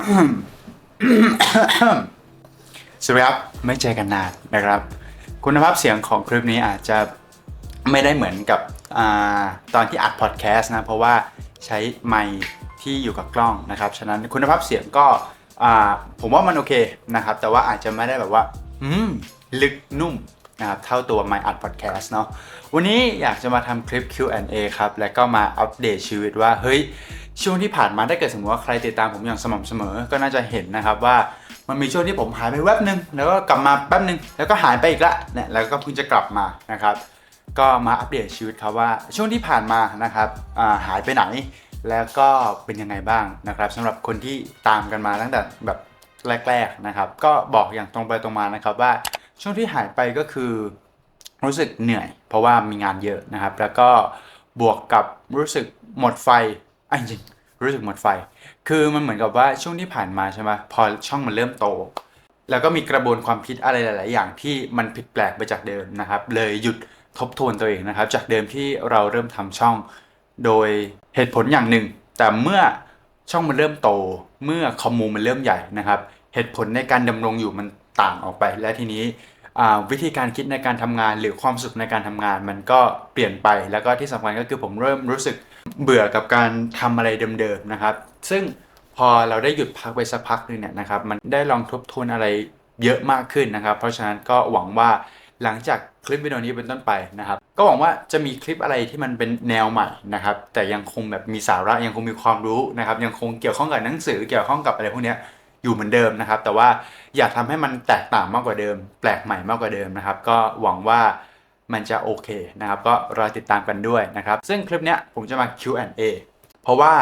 สวัสดีครับไม่เจอกันนานนะครับ คุณภาพเสียงของคลิปนี้อาจจะไม่ได้เหมือนกับอตอนที่อัดพอดแคสต์นะ เพราะว่าใช้ไมค์ที่อยู่กับกล้องนะครับ ฉะนั้นคุณภาพเสียงก็ผมว่ามันโอเคนะครับ แต่ว่าอาจจะไม่ได้แบบว่าลึกนุ่มนะครับเท่าตัวไมค์อัดพอดแคสต์เนาะวันนี้อยากจะมาทำคลิป Q&A ครับ แล้วก็มาอัปเดตชีวิตว่า เฮ้ย ช่วงที่ผ่านมาถ้าเกิดสมมติว่าใครติดตามผมอย่างสม่ำเสมอ ก็น่าจะเห็นนะครับว่ามันมีช่วงที่ผมหายไปแวบหนึ่งแล้วก็กลับมาแป๊บหนึ่งแล้วก็หายไปอีกละเนี่ยแล้วก็เพิ่งจะกลับมานะครับ ก็มาอัปเดตชีวิตครับว่าช่วงที่ผ่านมานะครับาหายไปไหน แล้วก็เป็นยังไงบ้างนะครับสำหรับคนที่ตามกันมาตั้งแต่แบบแรก ๆนะครับ ก็บอกอย่างตรงไปตรงมานะครับว่าช่วงที่หายไปก็คือรู้สึกเหนื่อย เพราะว่ามีงานเยอะนะครับ แล้วก็บวกกับรู้สึกหมดไฟ อะจริงรู้สึกหมดไฟ คือมันเหมือนกับว่าช่วงที่ผ่านมาใช่ไหมพอช่องมันเริ่มโต แล้วก็มีกระบวนความคิดอะไรหลาย ๆ อย่างที่มันผิดแปลกไปจากเดิมนะครับ เลยหยุดทบทวนตัวเองนะครับ จากเดิมที่เราเริ่มทำช่อง โดยเหตุผลอย่างหนึ่ง แต่เมื่อช่องมันเริ่มโต เมื่อคอมมูมันเริ่มใหญ่นะครับ เหตุผลในการดำรงอยู่มันต่างออกไป และทีนี้วิธีการคิดในการทำงาน หรือความสุขในการทำงาน มันก็เปลี่ยนไป แล้วก็ที่สำคัญก็คือผมเริ่มรู้สึก เบื่อกับการทำอะไรเดิมๆนะครับ ซึ่งพอเราได้หยุดพักไปสักพักหนึงเนี่ยนะครับมันได้ลองทบทวนอะไรเยอะมากขึ้นนะครับ เพราะฉะนั้นก็หวังว่าหลังจากคลิปวิดีโอนี้เป็นต้นไปนะครับ ก็หวังว่าจะมีคลิปอะไรที่มันเป็นแนวใหม่นะครับ แต่ยังคงแบบมีสาระยังคงมีความรู้นะครับ ยังคงเกี่ยวข้องกับหนังสือเกี่ยวข้องกับอะไรพวกนี้อยู่เหมือนเดิมนะครับ แต่ว่าอยากทำให้มันแตกต่างมากกว่าเดิม แปลกใหม่มากกว่าเดิมนะครับ ก็หวังว่า มันจะโอเคนะครับ ก็รอติดตามกันด้วยนะครับ ซึ่งคลิปเนี้ยผมจะมา Q&A เพราะว่า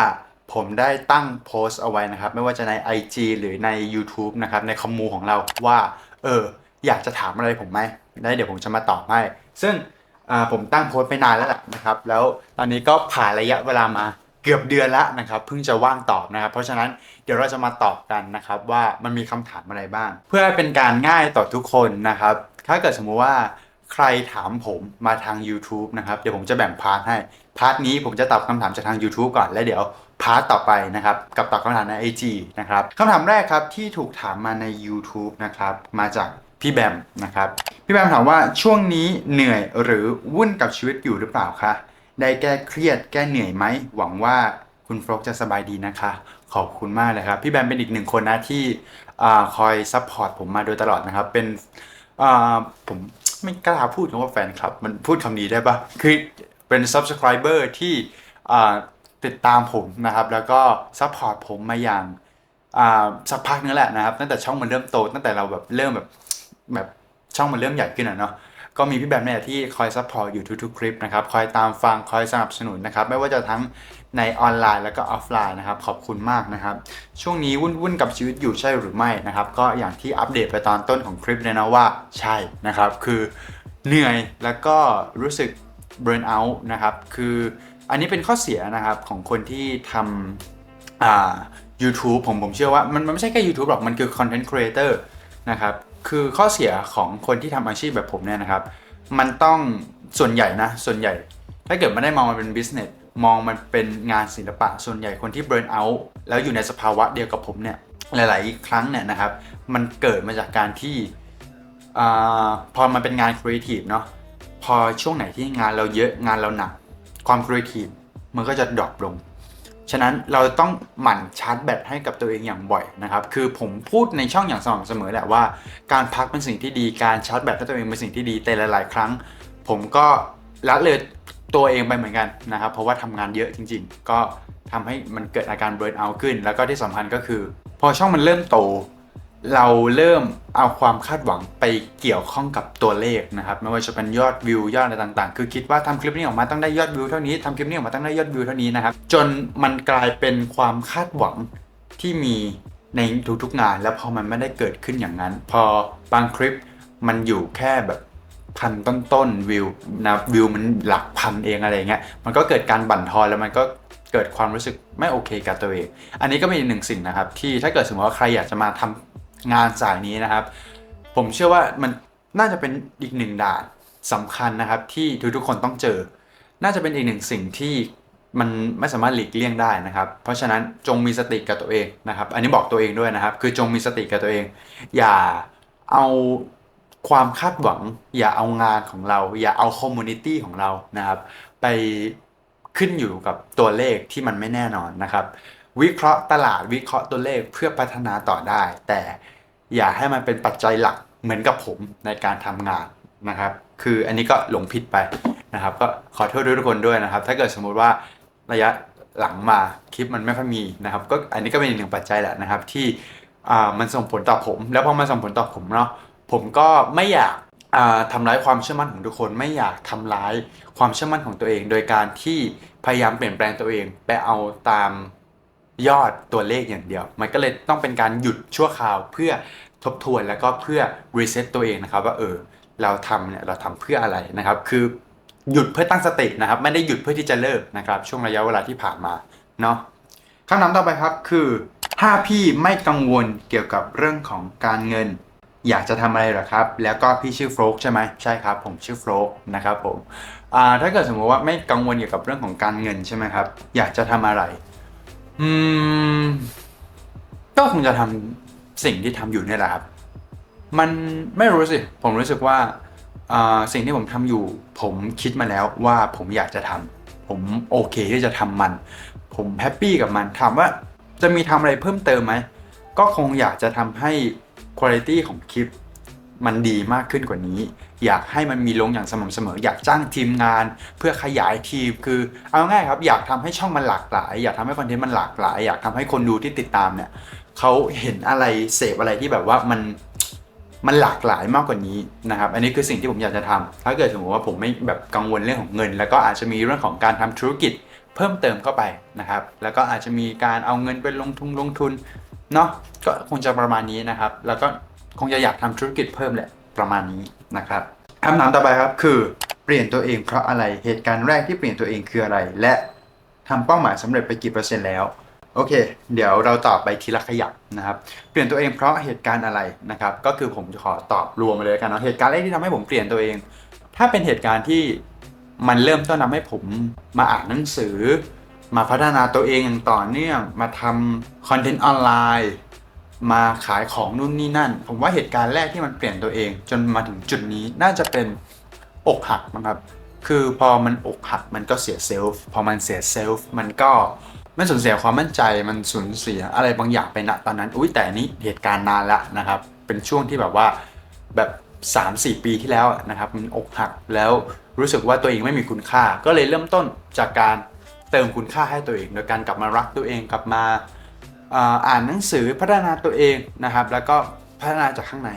ผมได้ตั้งโพสต์เอาไว้นะครับ ไม่ว่าจะใน IG หรือใน YouTube นะครับ ในคอมมูของเราว่า เออ อยากจะถามอะไรผมไหมได้เดี๋ยวผมจะมาตอบให้ ซึ่งอ่าผมตั้งโพสต์ไปนานแล้วแหละนะครับ แล้วตอนนี้ก็ผ่านระยะเวลามาเกือบเดือนแล้วนะครับเพิ่งจะว่างตอบนะครับ เพราะฉะนั้นเดี๋ยวเราจะมาตอบกันนะครับว่ามันมีคำถามอะไรบ้าง เพื่อให้เป็นการง่ายต่อทุกคนนะครับ ถ้าเกิดสมมุติว่า ใครถามผมมาทาง YouTube นะครับ เดี๋ยวผมจะแบ่งพาร์ทให้ พาร์ทนี้ผมจะตอบคำถามจากทาง YouTube ก่อน แล้วเดี๋ยวพาร์ทต่อไปนะครับ กับตอบคำถามใน IG นะครับคำถามแรกครับที่ถูกถามมาใน YouTube นะครับ มาจากพี่แบมนะครับ พี่แบมถามว่าช่วงนี้เหนื่อยหรือวุ่นกับชีวิตอยู่หรือเปล่าคะ ได้แก้เครียดแก้เหนื่อยไหม หวังว่าคุณฟลอกจะสบายดีนะคะ ขอบคุณมากเลยครับ พี่แบมเป็นอีกหนึ่งคนนะที่อคอยซัพพอร์ตผมมาโดยตลอดนะครับ เป็น อ่าผมไม่กล้าพูดคำว่าแฟนคลับ มันพูดคำนี้ได้ปะคือเป็น subscriber ที่อ่าติดตามผมนะครับ แล้วก็ซัพพอร์ตผมมาอย่างอ่าสักพักนึงแหละนะครับ ตั้งแต่ช่องมันเริ่มโต ตั้งแต่เราแบบเริ่มแบบแบบช่องมันเริ่มใหญ่ขึ้นอะเนาะก็มีพี่แบมเนี่ยที่คอยซัพพอร์ตอยู่ทุกๆคลิปนะครับ คอยตามฟังคอยสนับสนุนนะครับ ไม่ว่าจะทั้ง ในออนไลน์แล้วก็ออฟไลน์นะครับ ขอบคุณมากนะครับ ช่วงนี้วุ่นๆกับชีวิตอยู่ใช่หรือไม่นะครับ ก็อย่างที่อัปเดตไปตอนต้นของคลิปเลยนะว่าใช่นะครับ คือเหนื่อยแล้วก็รู้สึกเบิร์นเอาท์นะครับ คืออันนี้เป็นข้อเสียนะครับของคนที่ทำอ่า YouTube ผมผมเชื่อว่ามันมันไม่ใช่แค่ YouTube หรอก มันคือ Content Creator นะครับ คือข้อเสียของคนที่ทำอาชีพแบบผมเนี่ยนะครับ มันต้องส่วนใหญ่นะ ส่วนใหญ่ ถ้าเกิดไม่ได้มองมันเป็น business มองมันเป็นงานศิลปะ ส่วนใหญ่คนที่ burn out แล้วอยู่ในสภาวะเดียวกับผมเนี่ยหลาย ๆ ครั้งเนี่ยนะครับ มันเกิดมาจากการที่อพอมันเป็นงาน creative เนาะพอช่วงไหนที่งานเราเยอะงานเราหนัก ความ creative มันก็จะดรอปลง ฉะนั้นเราต้องหมั่นชาร์จแบตให้กับตัวเองอย่างบ่อยนะครับ คือผมพูดในช่องอย่างสม่ำเสมอแหละว่า การพักเป็นสิ่งที่ดีการชาร์จแบตให้ตัวเองเป็นสิ่งที่ดีแต่หลาย ๆ ครั้ง ผมก็ละเลย ตัวเองไปเหมือนกันนะครับ เพราะว่าทำงานเยอะจริง ๆ ก็ทำให้มันเกิดอาการเบิร์นเอาท์ขึ้น แล้วก็ที่สำคัญก็คือ พอช่องมันเริ่มโต เราเริ่มเอาความคาดหวังไปเกี่ยวข้องกับตัวเลขนะครับ ไม่ว่าจะเป็นยอดวิวยอดอะไรต่างๆ คือคิดว่าทำคลิปนี้ออกมาต้องได้ยอดวิวเท่านี้ทำคลิปนี้ออกมาต้องได้ยอดวิวเท่านี้นะครับ จนมันกลายเป็นความคาดหวังที่มีในทุกๆงาน แล้วพอมันไม่ได้เกิดขึ้นอย่างนั้น พอบางคลิปมันอยู่แค่แบบ พันต้นๆวิวนะวิวมันหลักพันเองอะไรเงี้ยมันก็เกิดการบั่นทอนแล้วมันก็เกิดความรู้สึกไม่โอเคกับตัวเอง อันนี้ก็เป็นอีกหนึ่งสิ่งนะครับ ที่ถ้าเกิดสมมติว่าใครอยากจะมาทำงานสายนี้นะครับ ผมเชื่อว่ามันน่าจะเป็นอีกหนึ่งด่านสำคัญนะครับ ที่ทุกๆคนต้องเจอ น่าจะเป็นอีกหนึ่งสิ่งที่มันไม่สามารถหลีกเลี่ยงได้นะครับ เพราะฉะนั้นจงมีสติกับตัวเองนะครับ อันนี้บอกตัวเองด้วยนะครับ คือจงมีสติกับตัวเอง อย่าเอา ความคาดหวัง อย่าเอางานของเรา อย่าเอาคอมมูนิตี้ของเรานะครับ ไปขึ้นอยู่กับตัวเลขที่มันไม่แน่นอนนะครับ วิเคราะห์ตลาดวิเคราะห์ตัวเลขเพื่อพัฒนาต่อได้ แต่อย่าให้มันเป็นปัจจัยหลักเหมือนกับผมในการทำงานนะครับ คืออันนี้ก็หลงผิดไปนะครับ ก็ขอโทษทุกคนด้วยนะครับ ถ้าเกิดสมมุติว่าระยะหลังมาคลิปมันไม่ค่อยมีนะครับ ก็อันนี้ก็เป็นอีกหนึ่งปัจจัยแหละนะครับ ที่อ่ามันส่งผลต่อผม แล้วพอมันส่งผลต่อผมเนาะ ผมก็ไม่อยากอ่าทำร้ายความเชื่อมั่นของทุกคน ไม่อยากทำร้ายความเชื่อมั่นของตัวเอง โดยการที่พยายามเปลี่ยนแปลงตัวเองไปเอาตามยอดตัวเลขอย่างเดียว มันก็เลยต้องเป็นการหยุดชั่วคราวเพื่อทบทวนแล้วก็เพื่อรีเซ็ตตัวเองนะครับว่าเออเราทำเนี่ยเราทำเพื่ออะไรนะครับ คือหยุดเพื่อตั้งสตินะครับ ไม่ได้หยุดเพื่อที่จะเลิกนะครับ ช่วงระยะเวลาที่ผ่านมาเนาะคำถามต่อไปครับคือถ้าพี่ไม่กังวลเกี่ยวกับเรื่องของการเงิน อยากจะทำอะไรเหรอครับ แล้วก็พี่ชื่อโฟลกใช่ไหมใช่ครับ ผมชื่อโฟลกนะครับผมถ้าเกิดสมมติว่าไม่กังวลเกี่ยวกับเรื่องของการเงินใช่ไหมครับ อยากจะทำอะไร อืม ก็คงจะทำสิ่งที่ทำอยู่นี่แหละครับ มันไม่รู้สิ ผมรู้สึกว่าอ่าสิ่งที่ผมทำอยู่ ผมคิดมาแล้วว่าผมอยากจะทำผมโอเคที่จะทำมัน ผมแฮปปี้กับมันถามว่าจะมีทำอะไรเพิ่มเติมไหมก็คงอยากจะทำให้ คุณภาพของคลิปมันดีมากขึ้นกว่านี้ อยากให้มันมีลงอย่างสม่ำเสมอ อยากจ้างทีมงานเพื่อขยายทีมคือเอาง่ายครับ อยากทำให้ช่องมันหลากหลาย อยากทำให้คอนเทนต์มันหลากหลาย อยากทำให้คนดูที่ติดตามเนี่ยเขาเห็นอะไรเสพอะไรที่แบบว่ามันมันหลากหลายมากกว่านี้นะครับ อันนี้คือสิ่งที่ผมอยากจะทำถ้าเกิดสมมติว่าผมไม่แบบกังวลเรื่องของเงิน แล้วก็อาจจะมีเรื่องของการทำธุรกิจเพิ่มเติมเข้าไปนะครับ แล้วก็อาจจะมีการเอาเงินไปลงทุนลงทุน เนาะก็คงจะประมาณนี้นะครับ แล้วก็คงจะอยากทำธุรกิจเพิ่มแหละประมาณนี้นะครับคำถามต่อไปครับคือเปลี่ยนตัวเองเพราะอะไรเหตุการณ์แรกที่เปลี่ยนตัวเองคืออะไร และทำเป้าหมายสำเร็จไปกี่เปอร์เซ็นต์แล้วโอเค เดี๋ยวเราตอบไปทีละขยักนะครับ เปลี่ยนตัวเองเพราะเหตุการณ์อะไรนะครับ ก็คือผมจะขอตอบรวมมาเลยกันเนาะเหตุการณ์แรกที่ทำให้ผมเปลี่ยนตัวเอง ถ้าเป็นเหตุการณ์ที่มันเริ่มต้นทำให้ผมมาอ่านหนังสือ มาพัฒนาตัวเองอย่างต่อเนื่องมาทำคอนเทนต์ออนไลน์มาขายของนู่นนี่นั่น ผมว่าเหตุการณ์แรกที่มันเปลี่ยนตัวเอง จนมาถึงจุดนี้น่าจะเป็นอกหักนะครับ คือพอมันอกหักมันก็เสียเซลฟ์พอมันเสียเซลฟ์มันก็มันสูญเสียความมั่นใจมันสูญเสียอะไรบางอย่างไปณตอนนั้น อุ้ยแต่นนี้เหตุการณ์นานละนะครับ เป็นช่วงที่แบบว่าแบบ 3-4 ปีที่แล้วนะครับ มันอกหักแล้วรู้สึกว่าตัวเองไม่มีคุณค่า ก็เลยเริ่มต้นจากการ เติมคุณค่าให้ตัวเอง โดยการกลับมารักตัวเองกลับมาอ่านหนังสือพัฒนาตัวเองนะครับ แล้วก็พัฒนาจากข้างใน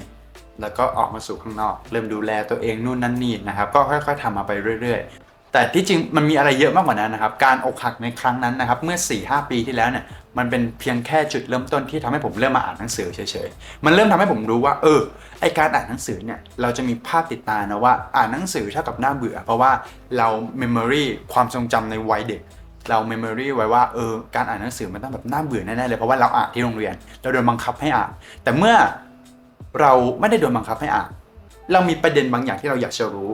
แล้วก็ออกมาสู่ข้างนอก เริ่มดูแลตัวเองนู่นนั่นนี่นะครับ ก็ค่อยๆทำมาไปเรื่อย ๆ แต่ที่จริงมันมีอะไรเยอะมากกว่านั้นนะครับ การอกหักในครั้งนั้นนะครับ เมื่อ 4-5 ปีที่แล้วเนี่ย มันเป็นเพียงแค่จุดเริ่มต้นที่ทำให้ผมเริ่มมาอ่านหนังสือเฉยๆ มันเริ่มทำให้ผมรู้ว่า เออ ไอการอ่านหนังสือเนี่ย เราจะมีภาพติดตานะว่าอ่านหนังสือเท่ากับน่าเบื่อ เพราะว่าเรา memory ความทรงจำในวัยเด็ก เรา memory ไว้ว่าเออการอ่านหนังสือมันต้องแบบน่าเบื่อแน่ๆเลยเพราะว่าเราอ่านที่โรงเรียน เราโดนบังคับให้อ่าน แต่เมื่อเราไม่ได้โดนบังคับให้อ่าน เรามีประเด็นบางอย่างที่เราอยากจะรู้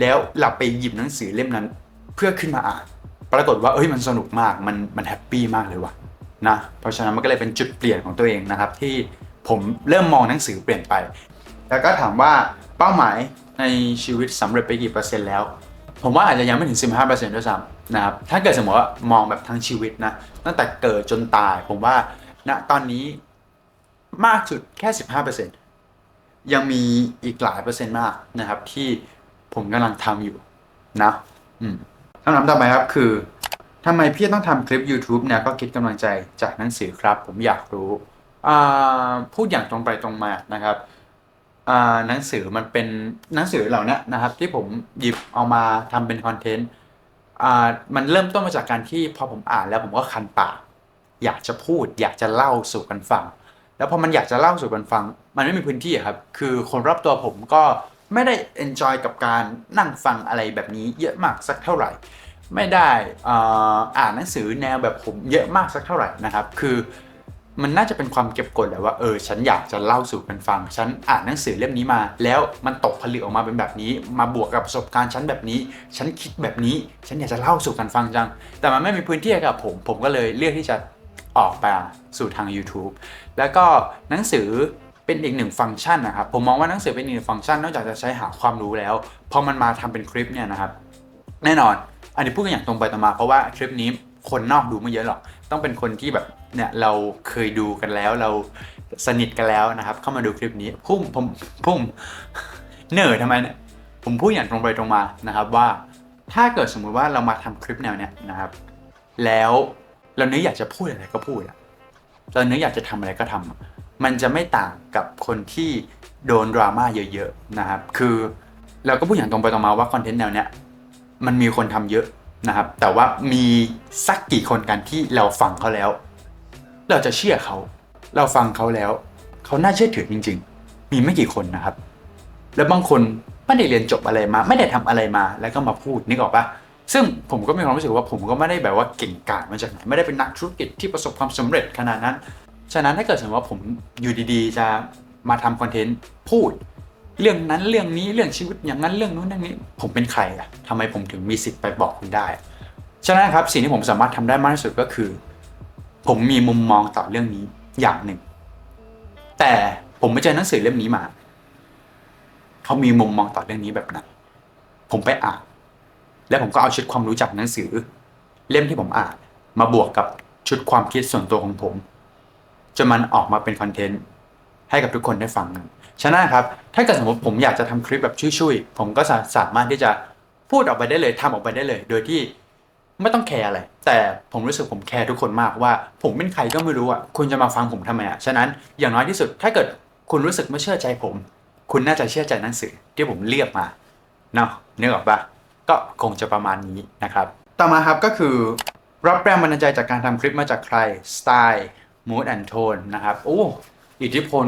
แล้วเราไปหยิบหนังสือเล่มนั้น เพื่อขึ้นมาอ่าน ปรากฏว่าเอ้ยมันสนุกมากมันมันแฮปปี้มากเลยว่ะนะเพราะฉะนั้นมันก็เลยเป็นจุดเปลี่ยนของตัวเองนะครับ ที่ผมเริ่มมองหนังสือเปลี่ยนไป แล้วก็ถามว่าเป้าหมายในชีวิตสำเร็จไปกี่เปอร์เซ็นต์แล้ว ผมว่าอาจจะยังไม่ถึง 15%ด้วยซ้ำนะครับ ถ้าเกิดสมมติว่ามองแบบทั้งชีวิตนะ ตั้งแต่เกิดจนตาย ผมว่าณตอนนี้มากสุดแค่ 15%ยังมีอีกหลายเปอร์เซ็นต์มากนะครับ ที่ผมกำลังทำอยู่นะคำถามต่อไปครับคือทำไมพี่ต้องทำคลิป YouTube เนี่ยก็คิดกำลังใจจากหนังสือครับ ผมอยากรู้ พูดอย่างตรงไปตรงมานะครับ หนังสือมันเป็นหนังสือเหล่านี้นะครับ ที่ผมหยิบเอามาทำเป็นคอนเทนต์มันเริ่มต้นมาจากการที่พอผมอ่านแล้วผมก็คันปากอยากจะพูด อยากจะเล่าสู่กันฟัง แล้วพอมันอยากจะเล่าสู่กันฟัง มันไม่มีพื้นที่ครับ คือคนรอบตัวผมก็ไม่ได้ enjoy กับการนั่งฟังอะไรแบบนี้เยอะมากสักเท่าไหร่ ไม่ได้อ่านหนังสือแนวแบบผมเยอะมากสักเท่าไหร่นะครับ คือ มันน่าจะเป็นความเก็บกดแหละว่าเออฉันอยากจะเล่าสู่กันฟัง ฉันอ่านหนังสือเล่มนี้มา แล้วมันตกผลึกออกมาเป็นแบบนี้ มาบวกกับประสบการณ์ฉันแบบนี้ ฉันคิดแบบนี้ ฉันอยากจะเล่าสู่กันฟังจัง แต่มันไม่มีพื้นที่ให้กับผม ผมก็เลยเลือกที่จะออกไปสู่ทาง YouTube แล้วก็หนังสือเป็นอีกหนึ่งฟังก์ชันนะครับ ผมมองว่าหนังสือเป็นอีกหนึ่งฟังก์ชันนอกจากจะใช้หาความรู้แล้ว พอมันมาทำเป็นคลิปเนี่ยนะครับ แน่นอน อันนี้พูดกันอย่างตรงไปตรงมาเพราะว่าคลิปนี้คนนอกดูไม่เยอะหรอก ต้องเป็นคนที่แบบ เนี่ยเราเคยดูกันแล้วเราสนิทกันแล้วนะครับ เข้ามาดูคลิปนี้พุ่มผมพุ่มเหนื่อยทำไมเนี่ยผมพูดอย่างตรงไปตรงมานะครับว่าถ้าเกิดสมมุติว่าเรามาทำคลิปแนวเนี้ยนะครับ แล้วเราเนื้ออยากจะพูดอะไรก็พูดอะเราเนื้ออยากจะทำอะไรก็ทำอะมันจะไม่ต่างกับคนที่โดนดราม่าเยอะๆนะครับ คือเราก็พูดอย่างตรงไปตรงมาว่าคอนเทนต์แนวเนี้ยมันมีคนทำเยอะนะครับ แต่ว่ามีสักกี่คนกันที่เราฟังเขาแล้ว เราจะเชื่อเขา เราฟังเขาแล้ว เขาน่าเชื่อถือจริง ๆ มีไม่กี่คนนะครับ แล้วบางคนไม่ได้เรียนจบอะไรมา ไม่ได้ทำอะไรมา แล้วก็มาพูดนึกออกปะซึ่งผมก็มีความรู้สึกว่าผมก็ไม่ได้แบบว่าเก่งกาจมาจากไหนไม่ได้เป็นนักธุรกิจที่ประสบความสำเร็จขนาดนั้น ฉะนั้นถ้าเกิดสมมติว่าผมอยู่ดีๆ จะมาทำคอนเทนต์พูด เรื่องนั้นเรื่องนี้เรื่องชีวิตอย่างนั้นเรื่องนู้นเรื่องนี้ ผมเป็นใครอะทำไมผมถึงมีสิทธิ์ไปบอกคุณได้ ฉะนั้นครับสิ่งที่ผมสามารถทำได้มากที่สุดก็คือ ผมมีมุมมองต่อเรื่องนี้อย่างหนึ่ง แต่ผมไม่เจอหนังสือเล่มนี้มาเขามีมุมมองต่อเรื่องนี้แบบไหนผมไปอ่าน แล้วผมก็เอาชุดความรู้จากหนังสือ เล่มที่ผมอ่าน มาบวกกับชุดความคิดส่วนตัวของผมจนมันออกมาเป็นคอนเทนต์ให้กับทุกคนได้ฟังกันฉะนั้นครับ ถ้าเกิดสมมติผมอยากจะทำคลิปแบบช่วยๆผมก็สาสามารถที่จะพูดออกไปได้เลยทำออกไปได้เลย โดยที่ ไม่ต้องแคร์อะไร แต่ผมรู้สึกผมแคร์ทุกคนมากว่า ผมเป็นใครก็ไม่รู้อะคุณจะมาฟังผมทำไมอะฉะนั้นอย่างน้อยที่สุดถ้าเกิดคุณรู้สึกไม่เชื่อใจผม คุณน่าจะเชื่อใจหนังสือที่ผมเลือกมาเนาะนึกออกปะก็คงจะประมาณนี้นะครับ ต่อมาครับก็คือรับแรงบันดาลใจจากการทำคลิปมาจากใครสไตล์ mood and tone นะครับโอ้อิทธิพล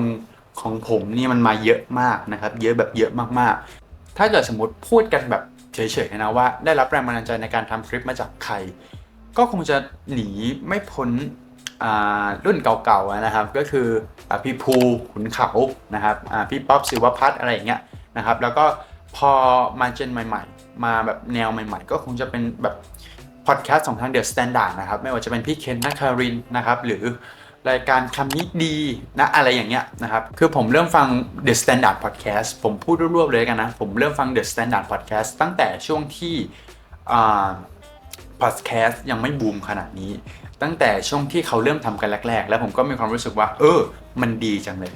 ของผมนี่มันมาเยอะมากนะครับ เยอะแบบเยอะมากๆ ถ้าเกิดสมมติพูดกันแบบ เฉยๆนะว่าได้รับแรงบันดาลใจในการทำคลิปมาจากใคร ก็คงจะหนีไม่พ้นรุ่นเก่าๆนะครับ ก็คืออพี่ภูขุนเขานะครับพี่ป๊อปศิวพัฒน์อะไรอย่างเงี้ยนะครับ แล้วก็พอมาเจนใหม่ ๆ มาแบบแนวใหม่ ๆ ก็คงจะเป็นแบบพอดแคสต์ของทางเดอะสแตนดาร์ดนะครับ ไม่ว่าจะเป็นพี่เคนนักคารินนะครับ หรือ รายการคำนี้ดีนะอะไรอย่างเงี้ยนะครับ คือผมเริ่มฟัง The Standard Podcast ผมพูดรวบๆเลยกันนะ ผมเริ่มฟัง The Standard Podcast ตั้งแต่ช่วงที่อ่าพอดแคสต์ยังไม่บูมขนาดนี้ ตั้งแต่ช่วงที่เขาเริ่มทำกันแรก ๆ แล้วผมก็มีความรู้สึกว่า เออ มันดีจังเลย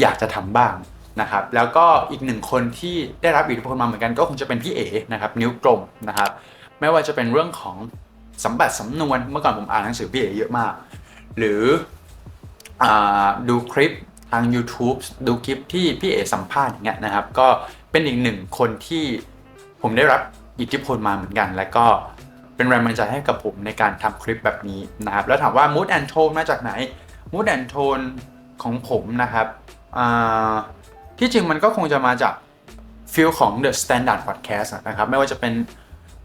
อยากจะทำบ้างนะครับ แล้วก็อีกหนึ่งคนที่ได้รับอิทธิพลมาเหมือนกันก็คงจะเป็นพี่เอนะครับ นิ้วกลมนะครับ ไม่ว่าจะเป็นเรื่องของสัมบัติสำนวน เมื่อก่อนผมอ่านหนังสือพี่เอเยอะมาก หรืออดูคลิปทาง YouTube ดูคลิปที่พี่เอสัมภาษณ์อย่างเงี้ยนะครับ ก็เป็นอีกหนึ่งคนที่ผมได้รับอิทธิพลมาเหมือนกัน แล้วก็เป็นแรงบันดาลใจให้กับผมในการทำคลิปแบบนี้นะครับ แล้วถามว่า mood and tone มาจากไหน mood and tone ของผมนะครับที่จริงมันก็คงจะมาจากฟิลของ The Standard Podcast นะครับ ไม่ว่าจะเป็น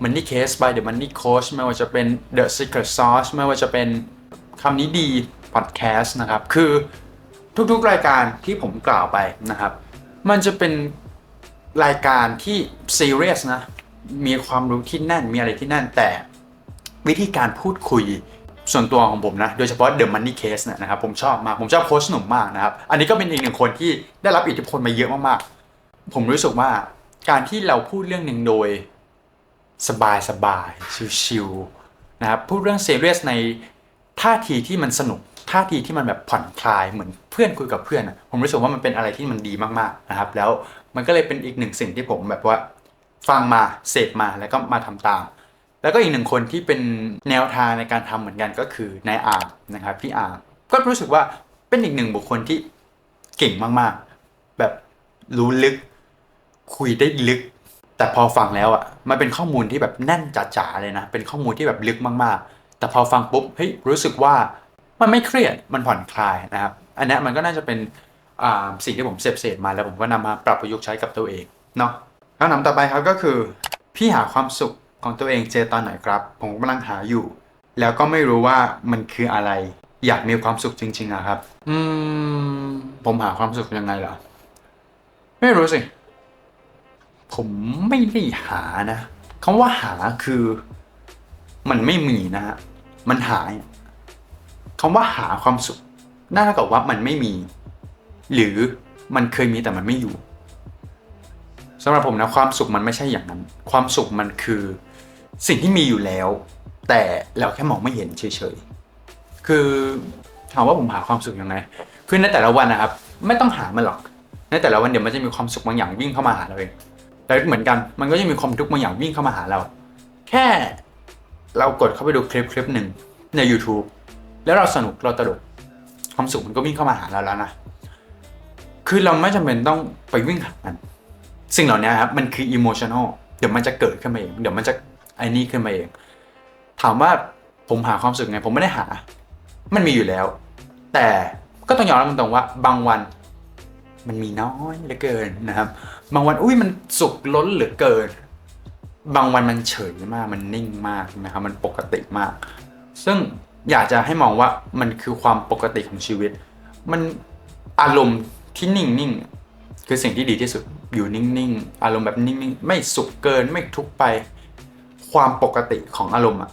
Money Case by The Money Coach ไม่ว่าจะเป็น The Secret Sauce ไม่ว่าจะเป็น คำนี้ดี Podcast นะครับ คือทุกๆรายการที่ผมกล่าวไปนะครับ มันจะเป็นรายการที่ serious นะ มีความรู้ที่แน่น มีอะไรที่แน่น แต่วิธีการพูดคุยส่วนตัวของผมนะ โดยเฉพาะ The Money Case เนี่ยนะครับ ผมชอบมาก ผมชอบโค้ชหนุ่มมากนะครับ อันนี้ก็เป็นอีกหนึ่งคนที่ได้รับอิทธิพลมาเยอะมากๆ ผมรู้สึกว่าการที่เราพูดเรื่องหนึ่งโดยสบายสบายชิวๆนะครับ พูดเรื่อง serious ใน ท่าทีที่มันสนุกท่าทีที่มันแบบผ่อนคลายเหมือนเพื่อนคุยกับเพื่อนผมรู้สึกว่ามันเป็นอะไรที่มันดีมากๆนะครับ แล้วมันก็เลยเป็นอีกหนึ่งสิ่งที่ผมแบบว่าฟังมาเสพมาแล้วก็มาทำตาม แล้วก็อีกหนึ่งคนที่เป็นแนวทางในการทำเหมือนกันก็คือนายอาร์มนะครับพี่อาร์มก็รู้สึกว่าเป็นอีกหนึ่งบุคคลที่เก่งมากๆ แบบรู้ลึก คุยได้ลึก แต่พอฟังแล้วอะมันเป็นข้อมูลที่แบบแน่นจ๋าๆเลยนะ เป็นข้อมูลที่แบบลึกมากๆ แต่พอฟังปุ๊บเฮ้ยรู้สึกว่ามันไม่เครียดมันผ่อนคลายนะครับ อันเนี้ยมันก็น่าจะเป็นอ่าสิ่งที่ผมเสพเสพมาแล้วผมก็นำมาปรับประยุกต์ใช้กับตัวเองเนาะคำถามต่อไปครับก็คือ พี่หาความสุขของตัวเองเจอตอนไหนครับ ผมกำลังหาอยู่ แล้วก็ไม่รู้ว่ามันคืออะไร อยากมีความสุขจริงๆอะครับ อืมผมหาความสุขยังไงล่ะไม่รู้สิ ผมไม่ได้หานะคำว่าหาคือ มันไม่มีนะฮะมันหายคำว่าหาความสุขน่ากับว่ามันไม่มี หรือมันเคยมีแต่มันไม่อยู่สำหรับผมนะความสุขมันไม่ใช่อย่างนั้น ความสุขมันคือสิ่งที่มีอยู่แล้ว แต่เราแค่มองไม่เห็นเฉยๆคือถามว่าผมหาความสุขยังไงคือในแต่ละวันนะครับ ไม่ต้องหามันหรอกในแต่ละวันเดี๋ยวมันจะมีความสุขบางอย่างวิ่งเข้ามาหาเราเองแต่เหมือนกันมันก็จะมีความทุกข์บางอย่างวิ่งเข้ามาหาเรา แค่ เรากดเข้าไปดูคลิปคลิปหนึ่งใน YouTube แล้วเราสนุกเราตลกความสุขมันก็วิ่งเข้ามาหาเราแล้วนะคือเราไม่จำเป็นต้องไปวิ่งหามันสิ่งเหล่านี้ครับมันคืออิโมชันอลเดี๋ยวมันจะเกิดขึ้นมาเองเดี๋ยวมันจะไอ้นี่ขึ้นมาเอง ถามว่าผมหาความสุขไง ผมไม่ได้หา มันมีอยู่แล้ว แต่ก็ต้องยอมรับตรงๆว่า บางวันมันมีน้อยเหลือเกินนะครับ บางวันอุ้ยมันสุขล้นเหลือเกิน บางวันมันเฉยมากมันนิ่งมากนะครับมันปกติมาก ซึ่งอยากจะให้มองว่ามันคือความปกติของชีวิต มันอารมณ์ที่นิ่งๆคือสิ่งที่ดีที่สุดอยู่นิ่งๆ อารมณ์แบบนิ่งๆ ไม่สุขเกินไม่ทุกไป ความปกติของอารมณ์อะ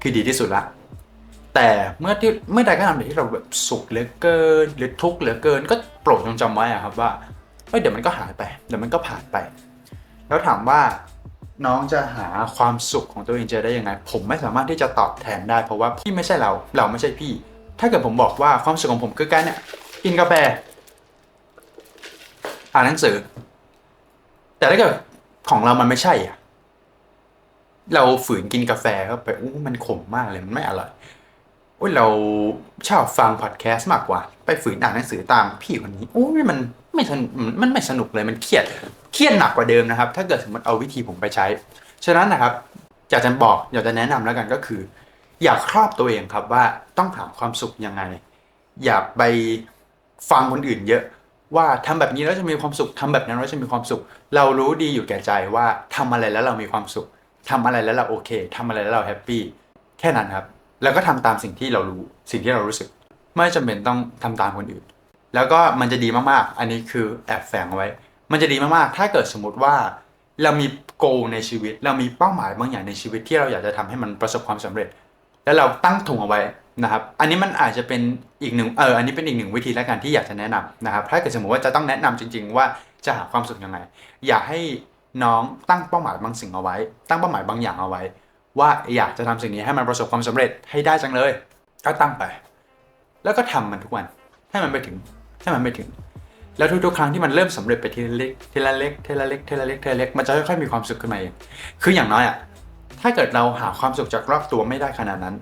คือดีที่สุดละ แต่เมื่อที่เมื่อใดก็ตามที่เราแบบสุขเหลือเกิน หรือทุกข์เหลือเกิน ก็โปรดจงจำไว้อะครับว่าเฮ้ยเดี๋ยวมันก็หายไป เดี๋ยวมันก็ผ่านไป แล้วถามว่า น้องจะหาความสุขของตัวเองเจอได้ยังไง ผมไม่สามารถที่จะตอบแทนได้ เพราะว่าพี่ไม่ใช่เราเราไม่ใช่พี่ ถ้าเกิดผมบอกว่าความสุขของผมคือการเนี่ยกินกาแฟอ่านหนังสือ แต่ถ้าเกิดของเรามันไม่ใช่อะเราฝืนกินกาแฟเข้าไปอู้มันขมมากเลยมันไม่อร่อยโอ้ยเราชอบฟังพอดแคสต์มากกว่า ไปฝืนอ่านหนังสือตามพี่คนนี้โอ้ยมัน ไม่สนุกมันไม่สนุกเลยมันเครียดเครียดหนักกว่าเดิมนะครับ ถ้าเกิดสมมติเอาวิธีผมไปใช้ ฉะนั้นนะครับอยากจะบอกอยากจะแนะนำแล้วกันก็คือ อยากครอบตัวเองครับว่าต้องหาความสุขยังไง อย่าไปฟังคนอื่นเยอะว่าทำแบบนี้แล้วจะมีความสุขทำแบบนั้นแล้วจะมีความสุข เรารู้ดีอยู่แก่ใจว่าทำอะไรแล้วเรามีความสุขทำอะไรแล้วเราโอเคทำอะไรแล้วเราแฮปปี้แค่นั้นครับ แล้วก็ทำตามสิ่งที่เรารู้สิ่งที่เรารู้สึก ไม่จำเป็นต้องทำตามคนอื่น แล้วก็มันจะดีมากๆ อันนี้คือแอบแฝงเอาไว้ มันจะดีมากๆ ถ้าเกิดสมมติว่า เรามีโกในชีวิต เรามีเป้าหมายบางอย่างในชีวิตที่เราอยากจะทำให้มันประสบความสำเร็จ แล้วเราตั้งถุงเอาไว้นะครับ อันนี้มันอาจจะเป็นอีกหนึ่งเออ อันนี้เป็นอีกหนึ่งวิธีและกันที่อยากจะแนะนำนะครับ ถ้าเกิดสมมติว่าจะต้องแนะนำจริง ๆ ว่าจะหาความสุขยังไง อยากให้น้องตั้งเป้าหมายบางสิ่งเอาไว้ ตั้งเป้าหมายบางอย่างเอาไว้ ว่าอยากจะทำสิ่งนี้ให้มันประสบความสำเร็จให้ได้จังเลย ก็ตั้งไป แล้วก็ทำมันทุกวันให้มันไปถึง ให้มันไปถึง แล้วทุกๆครั้งที่มันเริ่มสำเร็จไปทีละเล็กทีละเล็กทีละเล็กทีละเล็กทีละเล็กมันจะค่อยๆมีความสุขขึ้นมาเองคืออย่างน้อยอะถ้าเกิดเราหาความสุขจากรอบตัวไม่ได้ขนาดนั้น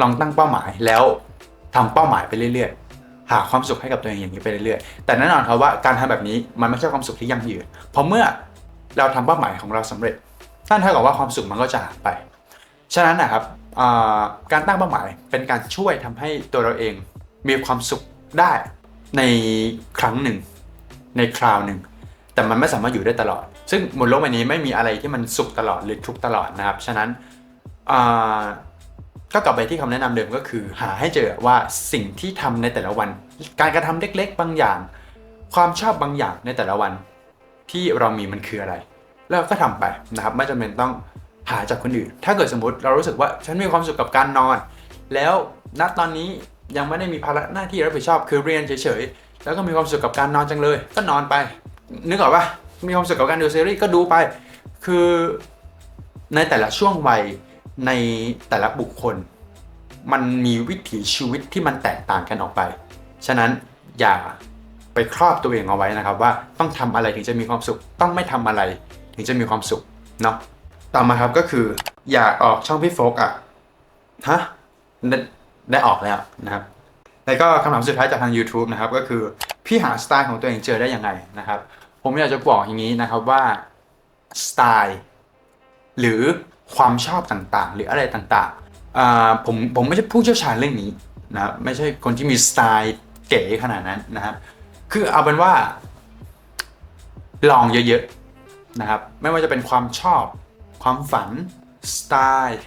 ลองตั้งเป้าหมายแล้วทำเป้าหมายไปเรื่อยๆ หาความสุขให้กับตัวเองอย่างนี้ไปเรื่อยๆ แต่แน่นอนครับว่าการทำแบบนี้มันไม่ใช่ความสุขที่ยั่งยืน เพราะเมื่อเราทำเป้าหมายของเราสำเร็จนั่นเท่ากับว่าความสุขมันก็จะหายไป ฉะนั้นนะครับการตั้งเป้าหมายเป็นการช่วยทำให้ตัวเราเองมีความสุขได้ ในครั้งหนึ่ง ในคราวหนึ่ง แต่มันไม่สามารถอยู่ได้ตลอด ซึ่งบนโลกใบนี้ไม่มีอะไรที่มันสุขตลอดหรือทุกตลอดนะครับ ฉะนั้นก็กลับไปที่คำแนะนำเดิมก็คือ หาให้เจอว่าสิ่งที่ทำในแต่ละวัน การกระทำเล็กๆ บางอย่าง ความชอบบางอย่างในแต่ละวัน ที่เรามีมันคืออะไร แล้วก็ทำไปนะครับไม่จำเป็นต้องหาจากคนอื่น ถ้าเกิดสมมติเรารู้สึกว่าฉันมีความสุขกับการนอน แล้วณตอนนี้ ยังไม่ได้มีภาระหน้าที่รับผิดชอบคือเรียนเฉยๆ แล้วก็มีความสุขกับการนอนจังเลย ก็นอนไป นึกออกปะมีความสุขกับการดูซีรีส์ก็ดูไป คือในแต่ละช่วงวัยในแต่ละบุคคล มันมีวิถีชีวิตที่มันแตกต่างกันออกไป ฉะนั้นอย่าไปครอบตัวเองเอาไว้นะครับ ว่าต้องทำอะไรถึงจะมีความสุข ต้องไม่ทำอะไรถึงจะมีความสุขเนาะต่อมาครับก็คือ อย่าออกช่องพี่โฟกอะฮะ ได้ออกแล้วนะครับแล้วก็คำถามสุดท้ายจากทาง YouTube นะครับก็คือพี่หาสไตล์ของตัวเองเจอได้ยังไงนะครับ ผมอยากจะบอกอย่างนี้นะครับว่าสไตล์หรือความชอบต่างๆ หรืออะไรต่างๆอ่าผมผมไม่ใช่ผู้เชี่ยวชาญเรื่องนี้นะไม่ใช่คนที่มีสไตล์เก๋ขนาดนั้นนะครับ คือเอาเป็นว่า ลองเยอะๆนะครับ ไม่ว่าจะเป็นความชอบ ความฝันสไตล์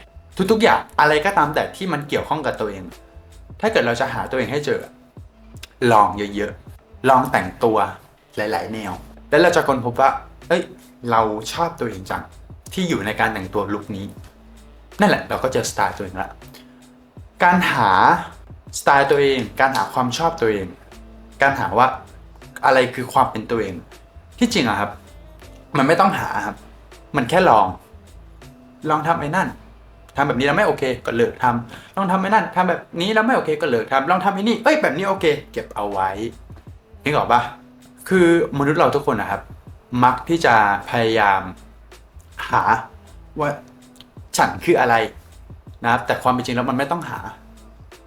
ทุกๆ อย่างอะไรก็ตามแต่ที่มันเกี่ยวข้องกับตัวเอง ถ้าเกิดเราจะหาตัวเองให้เจอ ลองเยอะๆ ลองแต่งตัวหลาย ๆ แนว แล้วเราจะค้นพบว่า เอ้ย เราชอบตัวเองจัง ที่อยู่ในการแต่งตัวลุคนี้ นั่นแหละเราก็เจอสไตล์ตัวเองละ การหาสไตล์ตัวเอง การหาความชอบตัวเอง การหาว่าอะไรคือความเป็นตัวเอง ที่จริงอะครับ มันไม่ต้องหาครับ มันแค่ลอง ลองทำไอ้นั่น ทำแบบนี้แล้วไม่โอเคก็เลิกทำลองทำไอ้นั่นทำแบบนี้แล้วไม่โอเคก็เลิกทำลองทำไอ้นี่เอ้ยแบบนี้โอเค เก็บเอาไว้นึกออกปะคือมนุษย์เราทุกคนนะครับ มักที่จะพยายาม หาว่าฉันคืออะไรนะครับแต่ความเป็นจริงแล้วมันไม่ต้องหา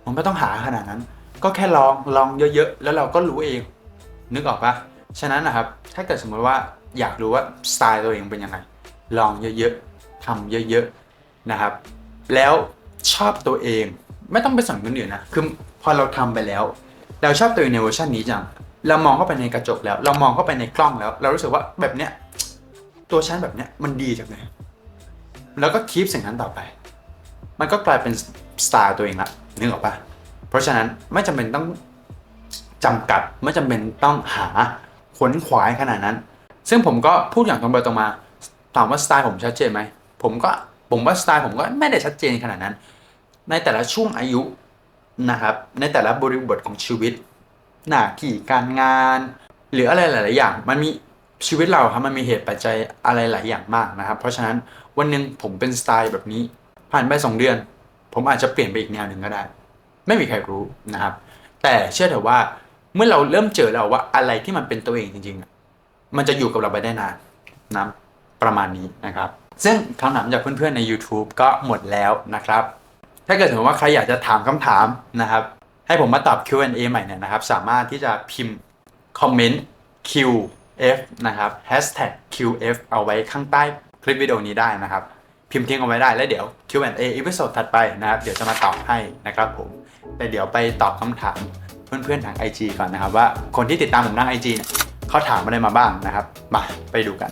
มันไม่ต้องหาขนาดนั้น ก็แค่ลองลองเยอะๆแล้วเราก็รู้เอง นึกออกปะฉะนั้นนะครับ ถ้าเกิดสมมติว่าอยากรู้ว่าสไตล์ตัวเองเป็นยังไงลองเยอะๆทำเยอะๆ นะครับ แล้วชอบตัวเองไม่ต้องไปสนคนอื่นนะคือพอเราทำไปแล้ว เราชอบตัวเองในเวอร์ชันนี้จังเรามองเข้าไปในกระจกแล้ว เรามองเข้าไปในกล้องแล้ว เรารู้สึกว่าแบบเนี้ยตัวฉันแบบเนี้ยมันดีจังเลยแล้วก็คีปสิ่งนั้นต่อไป มันก็กลายเป็นสไตล์ตัวเองละนึกออกปะเพราะฉะนั้นไม่จำเป็นต้องจำกัดไม่จำเป็นต้องหาขวนขวายขนาดนั้น ซึ่งผมก็พูดอย่างตรงไปตรงมาถามว่าสไตล์ผมชัดเจนไหมผมก็ ผมว่าสไตล์ผมก็ไม่ได้ชัดเจนขนาดนั้น ในแต่ละช่วงอายุนะครับ ในแต่ละบริบทของชีวิต หน้าที่การงาน หรืออะไรหลาย ๆ อย่าง มันมีชีวิตเราครับมันมีเหตุปัจจัยอะไรหลายอย่างมากนะครับ เพราะฉะนั้นวันหนึ่งผมเป็นสไตล์แบบนี้ ผ่านไปสองเดือน ผมอาจจะเปลี่ยนไปอีกแนวหนึ่งก็ได้ ไม่มีใครรู้นะครับ แต่เชื่อเถอะว่าเมื่อเราเริ่มเจอแล้วว่าอะไรที่มันเป็นตัวเองจริง ๆ มันจะอยู่กับเราไปได้นานนะประมาณนี้นะครับ ซึ่งคำถามจากเพื่อนๆใน YouTube ก็หมดแล้วนะครับ ถ้าเกิดสมมติว่าใครอยากจะถามคำถามนะครับ ให้ผมมาตอบ Q&A ใหม่เนี่ยนะครับ สามารถที่จะพิมพ์คอมเมนต์ QF นะครับ hashtag QF เอาไว้ข้างใต้คลิปวิดีโอนี้ได้นะครับ พิมพ์ทิ้งเอาไว้ได้แล้วเดี๋ยว Q&A อีพิโซดถัดไปนะครับ เดี๋ยวจะมาตอบให้นะครับผมแต่เดี๋ยวไปตอบคำถามเพื่อนๆทาง IG ก่อนนะครับ ว่าคนที่ติดตามผมทาง IG เนี่ยเขาถามอะไรมาบ้างนะครับ มาไปดูกัน